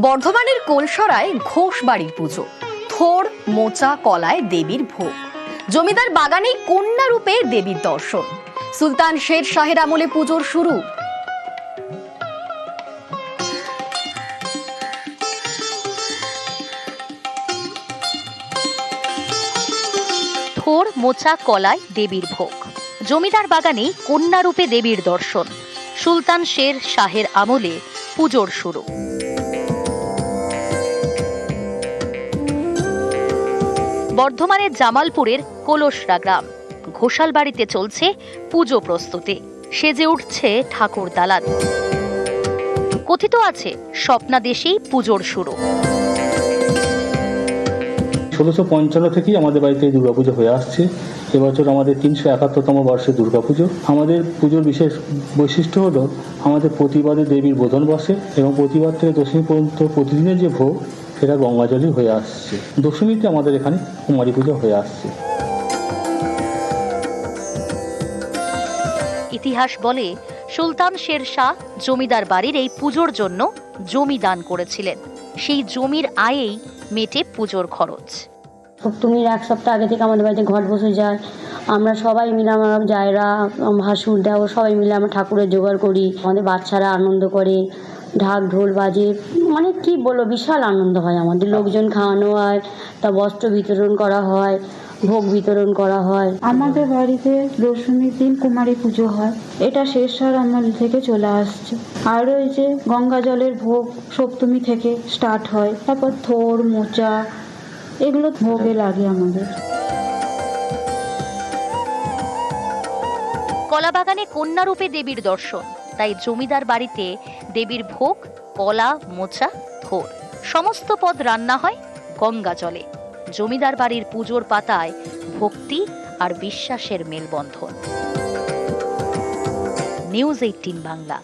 বর্ধমানের কোলসরায় ঘোষ বাড়ির পুজো। থোর, মোচা, কলায় দেবীর ভোগ। জমিদার বাগানে কন্যা রূপে দেবীর দর্শন। সুলতান শের শাহের আমলে পুজোর শুরু। থোর, মোচা, কলায় দেবীর ভোগ। জমিদার বাগানে কন্যারূপে দেবীর দর্শন। সুলতান শের শাহের আমলে পুজোর শুরু। বর্ধমানের জামালপুরের কোলসরা গ্রাম। ঘোষাল বাড়িতে চলছে পুজো প্রস্তুতি। সেজে উঠছে ঠাকুর দালান। কথিত আছে স্বপ্নাদেশেই পুজোর শুরু। ষোলোশো পঞ্চান্ন থেকেই আমাদের বাড়িতে দুর্গাপুজো হয়ে আসছে। এবছর আমাদের তিনশো একাত্তরতম বর্ষে দুর্গাপুজো। আমাদের পুজোর বিশেষ বৈশিষ্ট্য হলো, আমাদের প্রতিবাদে দেবীর বোধন বসে এবং প্রতিবাদ থেকে দশমী পর্যন্ত প্রতিদিনের যে ভোগ সেটা গঙ্গাজলই হয়ে আসছে। দশমীতে আমাদের এখানে কুমারী পুজো হয়ে আসছে। ইতিহাস বলে সুলতান শের শাহ জমিদার বাড়ির এই পুজোর জন্য জমি দান করেছিলেন। সেই জমির আয়েই মেটে পুজোর খরচ। সপ্তমীর এক সপ্তাহ আগে থেকে আমাদের বাড়িতে ঘট বসে যায়। আমরা সবাই মিলে আমার জায়রা ভাসুর দেও সবাই মিলে আমরা ঠাকুরের জোগাড় করি। আমাদের বাচ্চারা আনন্দ করে। ঢাক ঢোল বাজে মানে কি বলব বিশাল আনন্দ হয় আমাদের। লোকজন খাওয়ানো হয় তা বস্ত্র বিতরণ করা হয় ভোগ বিতরণ করা হয়। আমাদের বাড়িতে দশমীর দিন কুমারী পুজো হয়। এটা শেরশাহ আমল থেকে চলে আসছে। আর ওই যে গঙ্গা জলের ভোগ সপ্তমী থেকে স্টার্ট হয়। তারপর থোর মোচা এগুলো ভোগে লাগে আমাদের। কলাবাগানে কন্যারূপে দেবীর দর্শন। তাই জমিদার বাড়িতে দেবীর ভোগ, কলা, মোচা, থোর। সমস্ত পদ রান্না হয় গঙ্গা জলে। জমিদার বাড়ির পুজোর পাতায় ভক্তি আর বিশ্বাসের মেলবন্ধন। News eighteen Bangla.